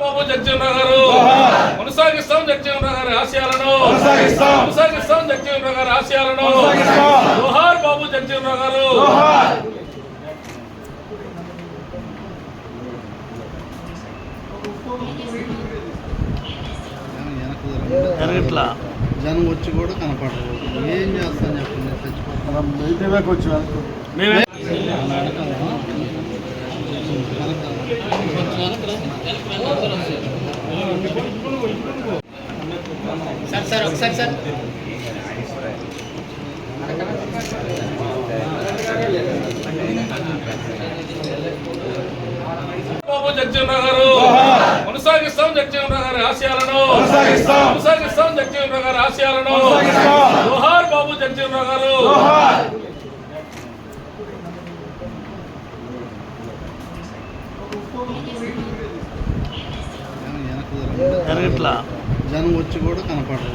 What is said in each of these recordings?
బాబు జగజీవన్ గారు. కొనసాగిస్తాం జగజీవన్ గారి ఆశయాలను. కొనసాగిస్తాం. జగజీవన్ గారి ఆశయాలను. జోహార్ బాబు జగజీవన్ గారు. జరగట్లా జనం వచ్చి కూడా కనపడరు. ఏం చేస్తాను చెప్పండి? చచ్చిపోతాం. వచ్చి వెళ్తాం. సార్ సార్ ఒకసారి సార్. బాబు జగజీవన్ గారు కొనసాగిస్తాం జగజీవన్ గారి ఆశయాలను. కొనసాగిస్తాం. జగజీవన్ గారి ఆశయాలను. జోహార్ బాబు జగజీవన్ గారు జరగట్లా జనం వచ్చి కూడా కనపడరు.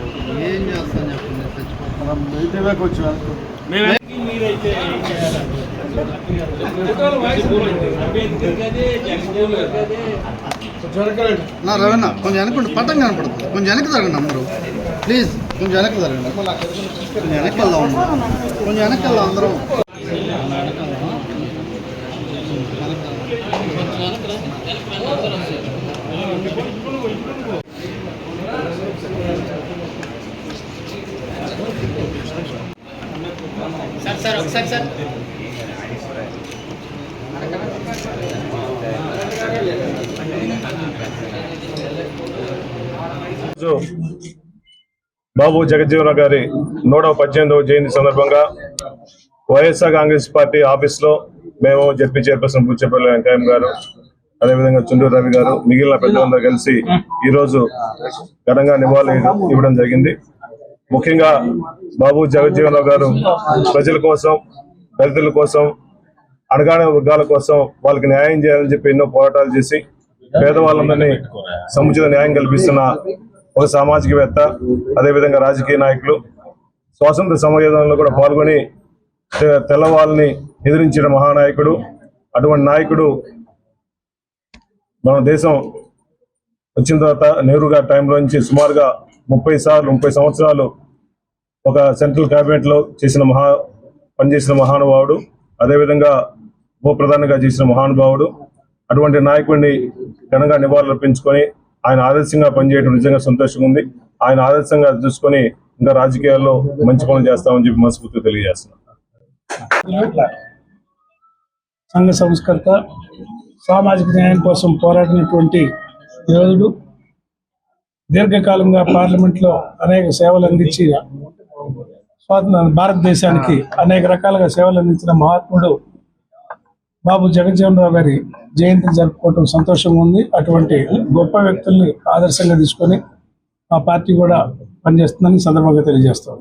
ఏం చేస్తాను చెప్పండి చచ్చిపోతాం వచ్చి నా రవణ కొంచెం వెనకండి పట్టం కనపడుతుంది. కొంచెం వెనక్కి జరగండి అందరూ. ప్లీజ్ కొంచెం వెనక్కి జరగండి. కొంచెం వెనక్కి వెళ్దాం అందరూ. కొంచెం వెనక్కి వెళ్దాం అందరం. సార్ ఒకసారి సార్. బాబు జగజ్జీవన గారి నూట పద్దెనిమిదవ జయంతి సందర్భంగా వైఎస్ఆర్ కాంగ్రెస్ పార్టీ ఆఫీస్లో మేము జడ్పీ చైర్పర్సన్ బుచ్చపల్లి వెంకయ్య గారు అదేవిధంగా చుండూరు రవి గారు మిగిలిన పెద్దలందరూ కలిసి ఈ రోజు ఘనంగా నివాళులు ఇవ్వడం జరిగింది. ముఖ్యంగా బాబు జగజ్జీవన్ గారు ప్రజల కోసం దళితుల కోసం అణగాన వర్గాల కోసం వాళ్ళకి న్యాయం చేయాలని చెప్పి ఎన్నో పోరాటాలు చేసి పేదవాళ్ళందరినీ సముచిత న్యాయం కల్పిస్తున్న ఒక సామాజికవేత్త అదేవిధంగా రాజకీయ నాయకులు స్వాతంత్ర సమయోధంలో కూడా పాల్గొని తెల్లవాళ్ళని ఎదిరించిన మహానాయకుడు అటువంటి నాయకుడు మన దేశం వచ్చిన తర్వాత నెహ్రూ గారి టైంలో నుంచి సుమారుగా ముప్పై సార్లు ముప్పై సంవత్సరాలు ఒక సెంట్రల్ క్యాబినెట్లో చేసిన మహా పనిచేసిన మహానుభావుడు అదేవిధంగా ఉప ప్రధానిగా చేసిన మహానుభావుడు అటువంటి నాయకుడిని ఘనంగా నివాళులర్పించుకొని ఆయన ఆదర్శంగా పనిచేయడం నిజంగా సంతోషంగా ఉంది. ఆయన ఆదర్శంగా చూసుకొని ఇంకా రాజకీయాల్లో మంచి పనులు చేస్తామని చెప్పి మనస్ఫూర్తిగా తెలియజేస్తున్నాం. సంఘ సంస్కర్త సామాజిక న్యాయం కోసం పోరాడినటువంటి యోధుడు దీర్ఘకాలంగా పార్లమెంట్లో అనేక సేవలు అందించి స్వాతంత్ర భారతదేశానికి అనేక రకాలుగా సేవలు అందించిన మహాత్ముడు బాబు జగజ్జీవన్ రావు గారి జయంతిని జరుపుకోవటం సంతోషంగా ఉంది. అటువంటి గొప్ప వ్యక్తుల్ని ఆదర్శంగా తీసుకొని మా పార్టీ కూడా పనిచేస్తుందని సందర్భంగా తెలియజేస్తాం